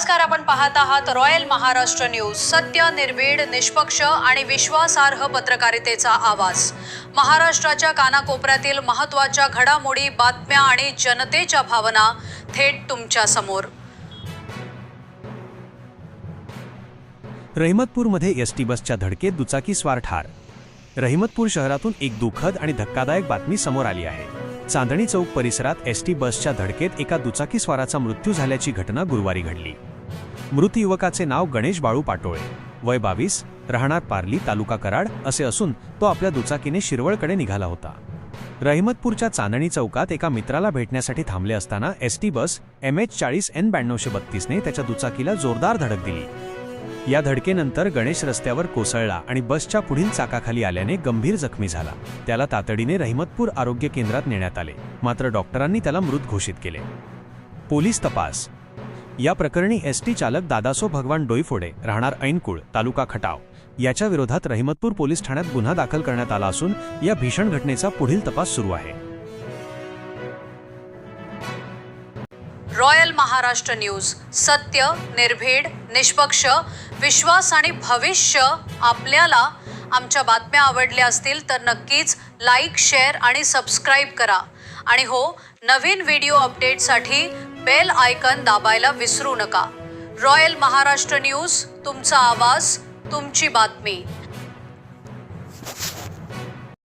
नमस्कार आपण पाहत आहात रॉयल महाराष्ट्र न्यूज सत्य निर्भीड निष्पक्ष आणि विश्वासार्ह पत्रकारितेचा आवाज. महाराष्ट्राच्या कानाकोपऱ्यातील महत्त्वाच्या घडामोडी बातम्या आणि जनतेच्या भावना थेट तुमच्यासमोर. रहिमतपूरमध्ये एस टी बसच्या धडकेत दुचाकी स्वार ठार. रहिमतपूर शहरातून एक दुःखद आणि धक्कादायक बातमी समोर आली आहे. चांदणी चौक परिसरात एस टी बसच्या धडकेत एका दुचाकीस्वाराचा मृत्यू झाल्याची घटना गुरुवारी घडली. मृत युवकाचे नाव गणेश बाळू पाटोळे. वय बावीस राहणार पार्ली तालुका कराड असे असून तो आपल्या दुचाकीने शिरवळकडे निघाला होता. रहिमतपूरच्या चांदणी चौकात एका मित्राला भेटण्यासाठी थांबले असताना S T bus M H चाळीस एन ब्याण्णवशे बत्तीसने त्याच्या दुचाकीला जोरदार धडक दिली. या धडकेनंतर गणेश रस्त्यावर कोसळला आणि बसच्या पुढील चाकाखाली आल्याने गंभीर जखमी झाला. त्याला तातडीने रहिमतपूर आरोग्य केंद्रात नेण्यात आले. मात्र डॉक्टरांनी त्याला मृत घोषित केले. पोलीस तपास या प्रकरणी एस टी चालक दादासो भगवान डोईफोडे राहणार ऐनकुळ तालुका खटाव. याच्या विरोधात रहिमतपूर पोलीस ठाण्यात गुन्हा दाखल करण्यात आला असून या भीषण घटनेचा पुढील तपास सुरू आहे. रॉयल महाराष्ट्र न्यूज सत्य निर्भीड निष्पक्ष विश्वास आणि भविष्य आपल्याला आमच्या बातम्या आवडल्या असतील तर नक्कीच लाईक शेअर आणि सबस्क्राईब करा. आणि हो नवीन व्हिडिओ अपडेटसाठी बेल आयकन दाबायला विसरू नका. रॉयल महाराष्ट्र न्यूज तुमचा आवाज तुमची बातमी.